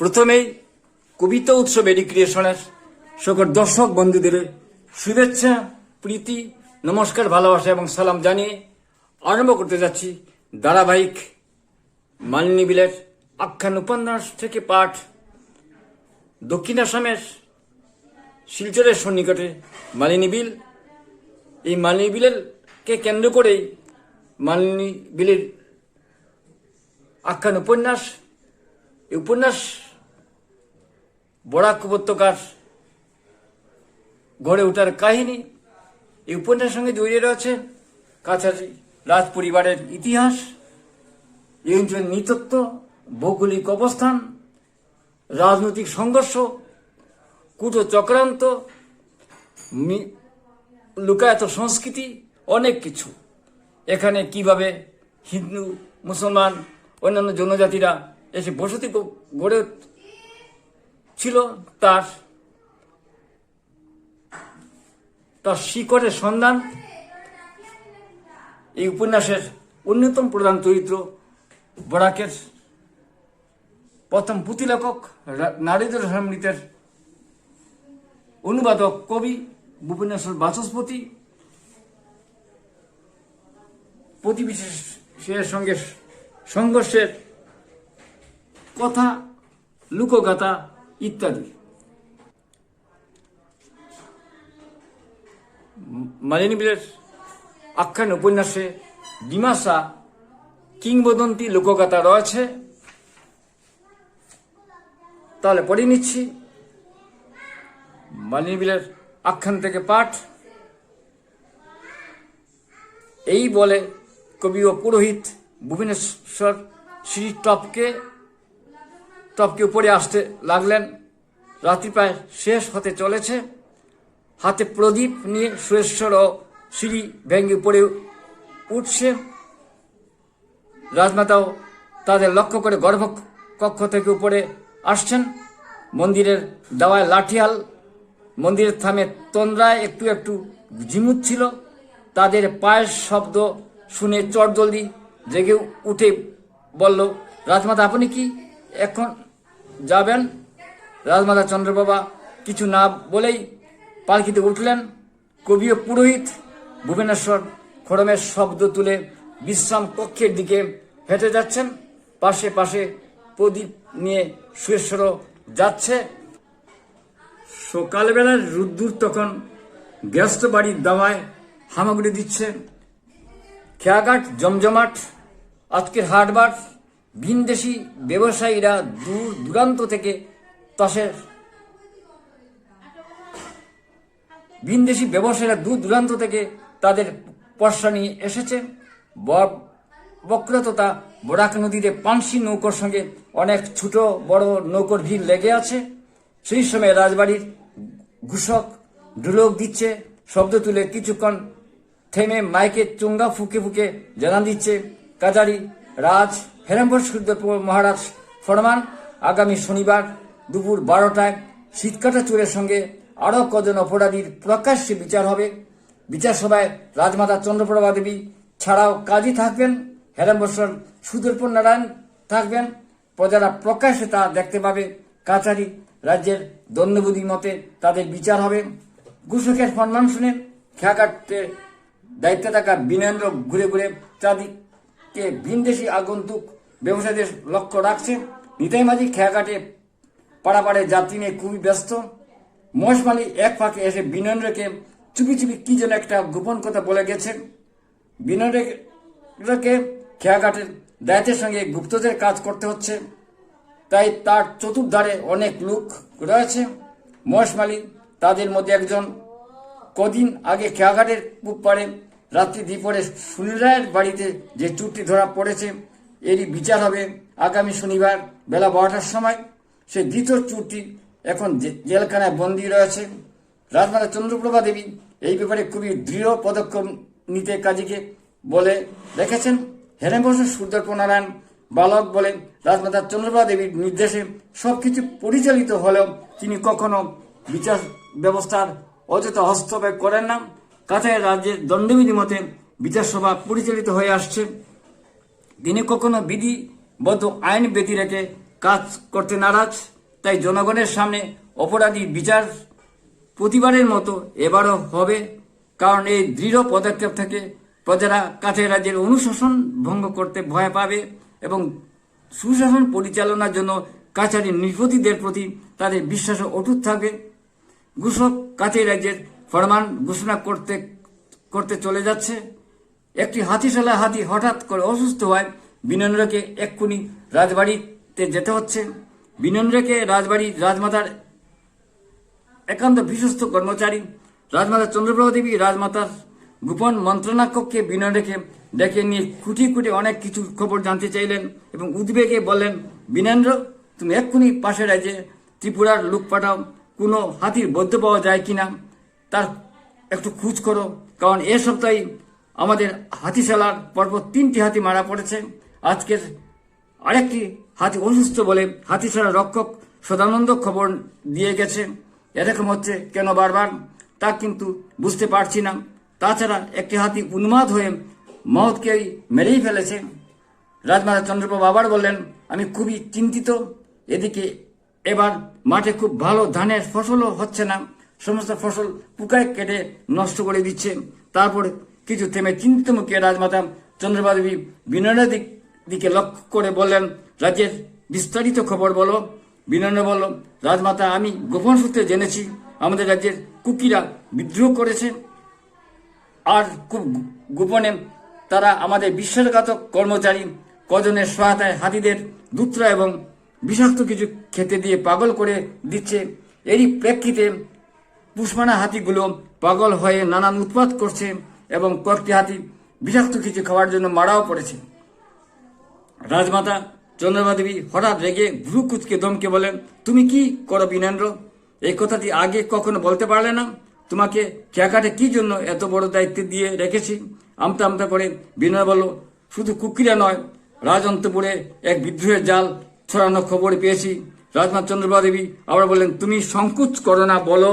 প্রথমেই কবিতা উৎসব এডুকেশনের সকল দর্শক বন্ধুদের শুভেচ্ছা, প্রীতি, নমস্কার, ভালোবাসা এবং সালাম জানিয়ে আরম্ভ করতে যাচ্ছি ধারাবাহিক মালিনী বিলের আখ্যান উপন্যাস থেকে পাঠ দক্ষিণ আসামের শিলচরের সন্নিকটে মালিনী বিল। এই মালিনী বিলেরকে কেন্দ্র করেই মালিনী বিলের আখ্যান উপন্যাস, এই উপন্যাস বরাক উপত্যকার গড়ে ওঠার কাহিনী এই উপন্যাসের সঙ্গে জড়িয়ে রয়েছে কাছাকাছি রাজ পরিবারের ইতিহাস এই অঞ্চলের নৃতত্ব, ভৌগোলিক অবস্থান, রাজনৈতিক সংঘর্ষ, কুটো চক্রান্ত লুকায়ত সংস্কৃতি, অনেক কিছু। এখানে কীভাবে হিন্দু, মুসলমান, অন্যান্য জনজাতিরা এসে বসতি গড়ে ছিল তার তার শিকড়ের সন্ধান। এই উপন্যাসের অন্যতম প্রধান চরিত্র বরাকের প্রথম পুঁথিলেখক রা- নারীদের সমৃতের অনুবাদক কবি ভূপেন্দ্র বাচস্পতি। প্রতিবেশীর সঙ্গে সংঘর্ষের কথা, লুকগাথা ইত্যাদি। মালিনী বিলের আখ্যান উপন্যাসে ডিমাসা কিংবদন্তি লোকগাথা রয়েছে। তাহলে পড়ে নিচ্ছি। মালিনী বিলের আখ্যান থেকে পাঠ। এই বলে কবি ও পুরোহিত ভুবনেশ্বর শ্রী টপকে টপকে উপরে আসতে লাগলেন। রাত্রি প্রায় শেষ হতে চলেছে। হাতে প্রদীপ নিয়ে সুরেশ্বর ও সিঁড়ি ভেঙে উপরে উঠছে। রাজমাতাও তাদের লক্ষ্য করে গর্ভ কক্ষ থেকে উপরে আসছেন। মন্দিরের দাওয়ায় লাঠিয়াল, মন্দিরের থামে তন্দ্রায় একটু একটু ঝিমুচ্ছিল তাদের পায়ের শব্দ শুনে চটজলদি জেগে উঠে বলল, রাজমাতা, আপনি কি এখন যাবেন। রাজমাতা চন্দ্রবাবা কিছু না বলেই পালকিতে উঠলেন। কবি ও পুরোহিত ভুবনেশ্বর খড়মের শব্দ তুলে বিশ্রাম কক্ষের দিকে হেঁটে যাচ্ছেন। পাশে পাশে প্রদীপ নিয়ে সুরেশ্বরও যাচ্ছে। সকালবেলার রুদ্দুর তখন ব্যস্ত বাড়ির দাওয়ায় হামাগুড়ি দিচ্ছে। খেয়াঘাট, জমজমাট, আজকের হাটবার ভিনদেশি ব্যবসায়ীরা দূর দূরান্ত থেকে তাসের ভিনদেশি ব্যবসায়ীরা দূর দূরান্ত থেকে তাদের পর্সা নিয়ে এসেছে। ব- বক্র বরাক নদীতে পানসি নৌকোর সঙ্গে অনেক ছোট বড় নৌকোর ভিড় লেগে আছে। সেই সময় রাজবাড়ির ঘুষক ঢুলক দিচ্ছে, শব্দ তুলে কিছুক্ষণ থেমে মাইকে চুঙ্গা ফুকে ফুকে জানান দিচ্ছে, কাজারি, রাজ হেরম্বর সূর্য মহারাজ ফরমান, আগামী শনিবার দুপুর বারোটায় শীতকাটা চোরের সঙ্গে আরও কজন অপরাধীর প্রকাশ্যে বিচার হবে। বিচার সভায় রাজমাতা চন্দ্রপ্রভা দেবী ছাড়াও কাজী থাকবেন হেরাম্বর সুদর্পণ নারায়ণ থাকবেন। প্রজারা প্রকাশ্যে তা দেখতে পাবে। কাছারি রাজ্যের দণ্ডবুদ্ধি মতে তাদের বিচার হবে। ঘুষকের সম্মান শুনে খেয়া কাটতে দায়িত্বে থাকা বিনেন্দ্র ঘুরে ঘুরে চাঁদিকে ভিনদেশি আগন্তুক ব্যবসায়ীদের লক্ষ্য রাখছে নিতাই মাঝি খেয়াঘাটে পাড়াপাড়ে যাত্রী নিয়ে খুবই ব্যস্ত। মহেশমালি এক ফাঁকে এসে বিনন্দ্রকে চুপি চুপি কি যেন একটা গোপন কথা বলে গেছে বিনন্দ্রকে খেয়াঘাটের দায়িত্বের সঙ্গে গুপ্তদের কাজ করতে হচ্ছে। তাই তার চতুর্ধারে অনেক লোক রয়েছে। মহেশমালি তাদের মধ্যে একজন। কদিন আগে খেয়াঘাটের পূব পাড়ে রাত্রি দ্বীপরে সুনীল রায়ের বাড়িতে যে চুরটি ধরা পড়েছে এরই বিচার হবে আগামী শনিবার বেলা বারোটার সময়। সে দ্বিতীয় চুরটি এখন জেলখানায় বন্দী রয়েছে। রাজমাতা চন্দ্রপ্রভা দেবী এই ব্যাপারে খুবই দৃঢ় পদক্ষেপ নিতে কাজীকে বলে দেখেছেন হেরেম্বসের সূর্যর্প নারায়ণ বালক বলে রাজমাতা চন্দ্রপ্রভা দেবীর নির্দেশে সবকিছু পরিচালিত হলেও তিনি কখনো বিচার ব্যবস্থার অযথা হস্তক্ষেপ করেন না। কাছায় রাজ্যের দণ্ডবিধি মতে বিচার সভা পরিচালিত হয়ে আসছে। তিনি কখনো বিধিবদ্ধ আইন ব্যতি রেখে কাজ করতে নারাজ, তাই জনগণের সামনে অপরাধী বিচার প্রতিবারের মতো এবারও হবে, কারণ এই দৃঢ় পদক্ষেপ থেকে প্রজারা কাছে রাজ্যের অনুশাসন ভঙ্গ করতে ভয় পাবে এবং সুশাসন পরিচালনার জন্য কাছারি নৃপতিদের প্রতি তাদের বিশ্বাস অটুট থাকবে। ঘোষক কাছারি রাজ্যের ফরমান ঘোষণা করতে করতে চলে যাচ্ছে। একটি হাতিশালা হাতি হঠাৎ করে অসুস্থ হয়। বিনন্দ্রকে এক্ষুনি রাজবাড়িতে যেতে হচ্ছে। বিনন্দ্রকে রাজবাড়ি রাজমাতার একান্ত বিশ্বস্ত কর্মচারী রাজমাতা চন্দ্রপ্রভা দেবী রাজমাতার গোপন মন্ত্রণাকক্ষে বিনয় রেখে ডেকে নিয়ে খুঁটি খুঁটি অনেক কিছু খবর জানতে চাইলেন এবং উদ্বেগে বললেন, বিনেন্দ্র, তুমি এক্ষুনি পাশের রাজ্যে ত্রিপুরার লোক পাঠাও। কোনো হাতির বৈধ পাওয়া যায় কিনা? তার একটু খোঁজ করো। কারণ এ সপ্তাহে আমাদের হাতিশালার পরপর তিনটি হাতি মারা পড়েছে। আজকের আরেকটি হাতি অসুস্থ বলে হাতিশালা রক্ষক সদানন্দ খবর দিয়ে গেছে। এরকম হচ্ছে কেন বারবার? তা কিন্তু বুঝতে পারছি না। তাছাড়া একটি হাতি উন্মাদ হয়ে মহৎকেই মেরেই ফেলেছে। রাজমাতা চন্দ্রপ্রভা আবার বললেন, আমি খুবই চিন্তিত। এদিকে এবার মাঠে খুব ভালো ধানের ফসলও হচ্ছে না। সমস্ত ফসল পুকায় কেটে নষ্ট করে দিচ্ছে। তারপর কিছু থেমে চিন্তিত মুখে রাজমাতা চন্দ্রপ্রভা দেবী বিনয়ের দিক দিকে লক্ষ্য করে বললেন রাজ্যের বিস্তারিত খবর বলো। বিনয় বলল, রাজমাতা, আমি গোপন সূত্রে জেনেছি, আমাদের রাজ্যের কুকিরা বিদ্রোহ করেছে। আর খুব গোপনে তারা আমাদের বিশ্বাসঘাতক কর্মচারী, কজনের সহায়তায় হাতিদের দুত্রা এবং বিষাক্ত কিছু খেতে দিয়ে পাগল করে দিচ্ছে। এরই প্রেক্ষিতে পুষ্পানা হাতিগুলো পাগল হয়ে নানান উৎপাত করছে। এবং কয়েকটি হাতি বিষাক্ত কিছু খাওয়ার জন্য মারাও পড়েছে। রাজমাতা চন্দ্রমা দেবী হঠাৎ রেগে ভ্রু কুচকে দমকে বলেন, তুমি কি করো বিনেন্দ্র এই কথাটি আগে কখনো বলতে পারলে না। তোমাকে ক্যাকাটে কি জন্য এত বড় দায়িত্ব দিয়ে রেখেছি? আমতা আমতা করে বিনয় বলল, শুধু কুকিরা নয়, রাজন্তপুরে এক বিদ্রোহের জাল ছড়ানো খবর পেয়েছি। রাজনাথ চন্দ্রবা দেবী আবার বললেন, তুমি সংকোচ করো না, বলো।